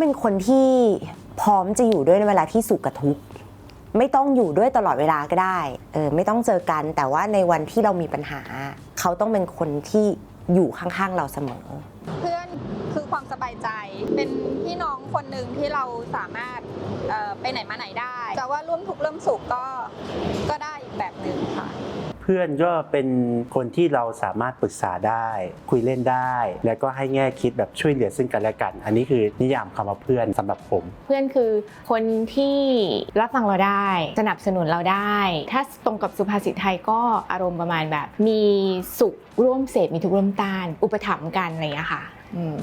เป็นคนที่พร้อมจะอยู่ด้วยในเวลาที่สุขกับทุกข์ไม่ต้องอยู่ด้วยตลอดเวลาก็ได้เออไม่ต้องเจอกัน แต่ว่าในวันที่เรามีปัญหา เขาต้องเป็นคนที่อยู่ข้างๆเราเสมอ เพื่อนคือความสบายใจเป็นพี่น้องคนหนึ่งที่เราสามารถเอ่อไปไหนมาไหนได้จะว่าร่วมทุกข์ร่วมสุขก็ก็ได้อีกแบบหนึ่งค่ะ พื่อนก็เป็นคนที่เราสามารถปรึกษาได้ คุยเล่นได้ แล้วก็ให้แง่คิดแบบช่วยเหลือซึ่งกันและกัน อันนี้คือนิยามคำว่าเพื่อนสำหรับผม เพื่อนคือคนที่รับฟังเราได้ สนับสนุนเราได้ ถ้าตรงกับสุภาษิตไทยก็อารมณ์ประมาณแบบ มีสุขร่วมเสพมีทุกข์ร่วมต้าน อุปถัมภ์กันอะไรอย่างเงี้ค่ะ อืม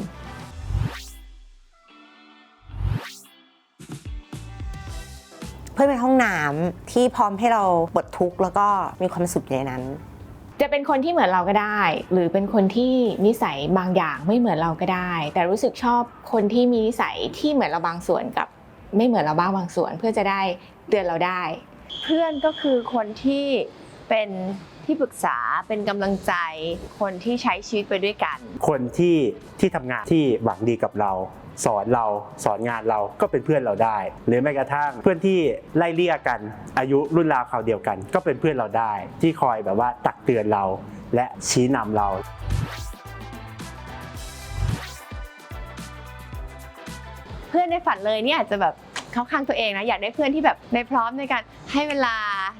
เพื่อนเป็นห้องน้ำที่พร้อมให้เราปลดทุกข์แล้วก็มีความสุขในนั้น จะเป็นคนที่เหมือนเราก็ได้ หรือเป็นคนที่นิสัยบางอย่างไม่เหมือนเราก็ได้ แต่รู้สึกชอบคนที่มีนิสัยที่เหมือนเราบางส่วนกับ ไม่เหมือนเราบ้างบางส่วน เพื่อจะได้เตือนเราได้ เพื่อนก็คือคนที่เป็นที่ปรึกษาเป็นกำลังใจ คนที่ใช้ชีวิตไปด้วยกัน คนที่ที่ทำงานที่หวังดีกับเรา สอนเราสอนงานเราก็เป็นเพื่อนเราได้ หรือแม้กระทั่งเพื่อนที่ไล่เลี่ยกัน อายุรุ่นราวคราวเดียวกัน ก็เป็นเพื่อนเราได้ ที่คอยแบบว่าตักเตือนเราและชี้นำเราเพื่อนในฝันเลยเนี่ยอาจจะแบบเข้าข้างตัวเองนะอยากได้เพื่อนที่แบบในพร้อมในการให้เวลา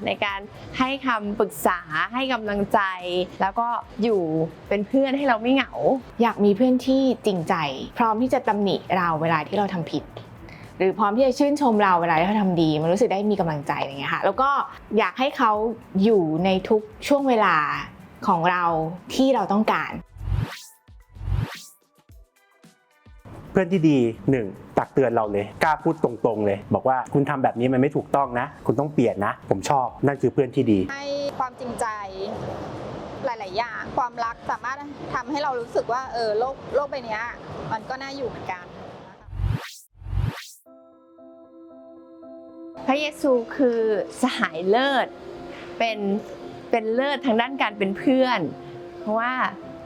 ในการให้คำปรึกษาให้กำลังใจ แล้วก็อยู่เป็นเพื่อนให้เราไม่เหงา อยากมีเพื่อนที่จริงใจ พร้อมที่จะตำหนิเราเวลาที่เราทำผิด หรือพร้อมที่จะชื่นชมเราเวลาที่เราทำดี มันรู้สึกได้มีกำลังใจอะไรเงี้ยค่ะแล้วก็อยากให้เขาอยู่ในทุกช่วงเวลาของเราที่เราต้องการ เพื่อนที่ดีหนึ่ง ตักเตือนเราเลยกล้าพูดตรงๆเลย บอกว่าคุณทำแบบนี้มันไม่ถูกต้องนะ คุณต้องเปลี่ยนนะ ผมชอบนั่นคือเพื่อนที่ดี ให้ความจริงใจหลาย ๆ อย่าง ความรักสามารถทำให้เรารู้สึกว่าเออโลกโลกใบเนี้ยมันก็น่าอยู่เหมือนกันนะคะพระเยซูคือสหายเลิศ เป็นเป็นเลิศทางด้านการเป็นเพื่อน เพราะว่า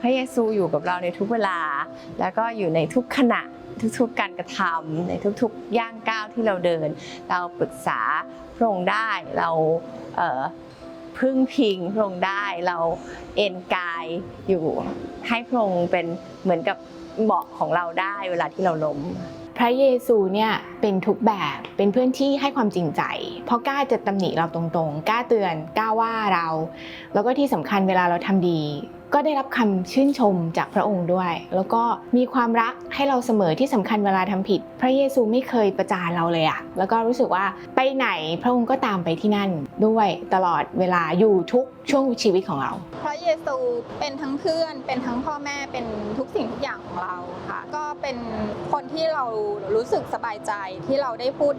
พระเยซูอยู่กับเราในทุกเวลา แล้วก็อยู่ในทุกขณะทุกๆการกระทำในทุกๆย่างก้าวที่เราเดิน เราปรึกษาพระองค์ได้เราเพึ่งพิงพระองค์ได้เราเอนกายอยู่ให้พระองค์เป็นเหมือนกับเบาะของเราได้เวลาที่เราล้มพระเยซูเนี่ยเป็นทุกแบบเป็นเพื่อนที่ให้ความจริงใจ เพราะกล้าจะตำหนิเราตรงๆ กล้าเตือนกล้าว่าเรา แล้วก็ที่สำคัญเวลาเราทำดี ก็ได้รับคำชื่นชมจากพระองค์ด้วย แล้วก็มีความรักให้เราเสมอที่สำคัญเวลาทำผิด พระเยซูไม่เคยประจานเราเลยอะแล้วก็รู้สึกว่าไปไหนพระองค์ก็ตามไปที่นั่นด้วยตลอดเวลาอยู่ทุกช่วงชีวิตของเรา พระเยซูเป็นทั้งเพื่อน เป็นทั้งพ่อแม่เป็นทุกสิ่งทุกอย่างของเราค่ะ ก็เป็นคนที่เรารู้สึกสบายใจที่เราได้พูด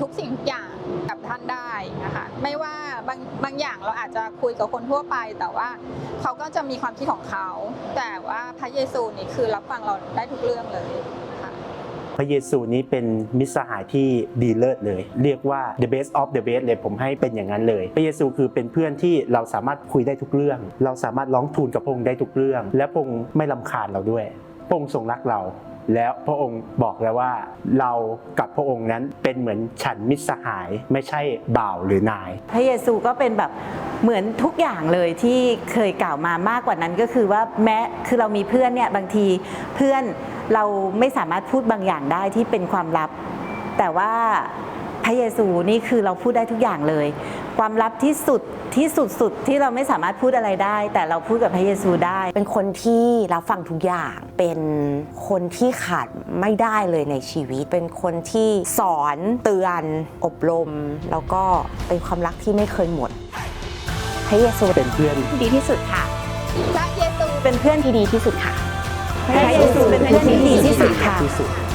ทุกสิ่งทุกอย่างกับท่านได้นะคะไม่ว่าบางบางอย่างเราอาจจะคุยกับคนทั่วไป แต่ว่าเขาก็จะมีความคิดของเขา แต่ว่าพระเยซูนี่คือรับฟังเราได้ทุกเรื่องเลยค่ะพระเยซูนี้เป็นมิตรสหายที่ดีเลิศเลย เรียกว่า the best of the best เลยผมให้เป็นอย่างนั้นเลย พระเยซูคือเป็นเพื่อนที่เราสามารถคุยได้ทุกเรื่อง เราสามารถร้องทูลกับพระองค์ได้ทุกเรื่อง และพระองค์ไม่ลำคาญเราด้วยพระองค์ทรงรักเรา แล้วพระองค์บอกแล้วว่าเรากับพระองค์นั้นเป็นเหมือนฉันมิตรสหายไม่ใช่บ่าวหรือนาย พระเยซูก็เป็นแบบเหมือนทุกอย่างเลยที่เคยกล่าวมามากกว่านั้นก็คือว่าแม้คือเรามีเพื่อนเนี่ยบางทีเพื่อนเราไม่สามารถพูดบางอย่างได้ที่เป็นความลับ แต่ว่าพระเยซูนี่คือเราพูดได้ทุกอย่างเลย ความลับที่สุดที่สุดสุดๆที่เราไม่สามารถพูดอะไรได้ แต่เราพูดกับพระเยซูได้ เป็นคนที่รับฟังทุกอย่างเป็นคนที่ขาดไม่ได้เลยในชีวิต เป็นคนที่สอนเตือน อบรม แล้วก็เป็นความรักที่ไม่เคยหมดพระเยซูเป็นเพื่อนดีที่สุดค่ะพระเยซูเป็นเพื่อนที่ดีที่สุดค่ะพระเยซูเป็นเพื่อนที่ดีที่สุดค่ะที่สุด